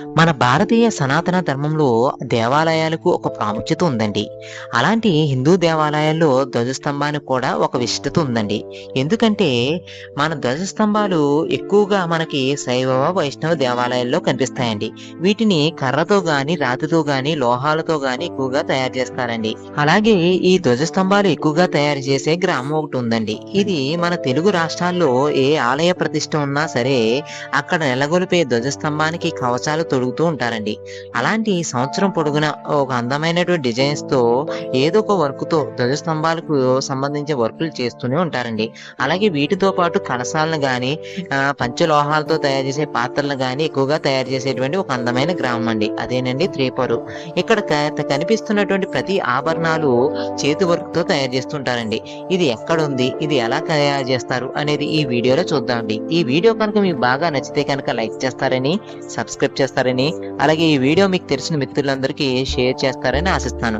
మన భారతీయ సనాతన ధర్మంలో దేవాలయాలకు ఒక ప్రాముఖ్యత ఉందండి. అలాంటి హిందూ దేవాలయాల్లో ధ్వజస్తంభానికి కూడా ఒక విశిష్టత ఉందండి. ఎందుకంటే మన ధ్వజస్తంభాలు ఎక్కువగా మనకి శైవ వైష్ణవ దేవాలయాల్లో కనిపిస్తాయండి. వీటిని కర్రతో గాని రాతితో గాని లోహాలతో గాని ఎక్కువగా తయారు చేస్తారండి. అలాగే ఈ ధ్వజస్తంభాలు ఎక్కువగా తయారు చేసే గ్రామం ఒకటి ఉందండి. ఇది మన తెలుగు రాష్ట్రాల్లో ఏ ఆలయ ప్రతిష్ట ఉన్నా సరే అక్కడ నెలగొలిపే ధ్వజస్తంభానికి కవచాలు తొడుగుతూ ఉంటారండి. అలాంటి సంవత్సరం పొడుగున ఒక అందమైనటువంటి డిజైన్స్తో ఏదో ఒక వర్క్తో ధ్వజస్తంభాలకు సంబంధించిన వర్కులు చేస్తూనే ఉంటారండి. అలాగే వీటితో పాటు కలసాలను గాని పంచలోహాలతో తయారు చేసే పాత్రలను గాని ఎక్కువగా తయారు చేసేటువంటి ఒక అందమైన గ్రామం అండి. అదేనండి త్రేపరు. ఇక్కడ కనిపిస్తున్నటువంటి ప్రతి ఆభరణాలు చేతి వర్క్తో తయారు చేస్తుంటారండి. ఇది ఎక్కడ ఉంది ఇది ఎలా తయారు చేస్తారు? అనేది ఈ వీడియోలో చూద్దామండి. ఈ వీడియో కనుక మీకు బాగా నచ్చితే కనుక లైక్ చేస్తారని సబ్స్క్రైబ్ చేస్తారని అలాగే ఈ వీడియో మీకు తెలిసిన మిత్రులందరికీ షేర్ చేస్తారని ఆశిస్తాను.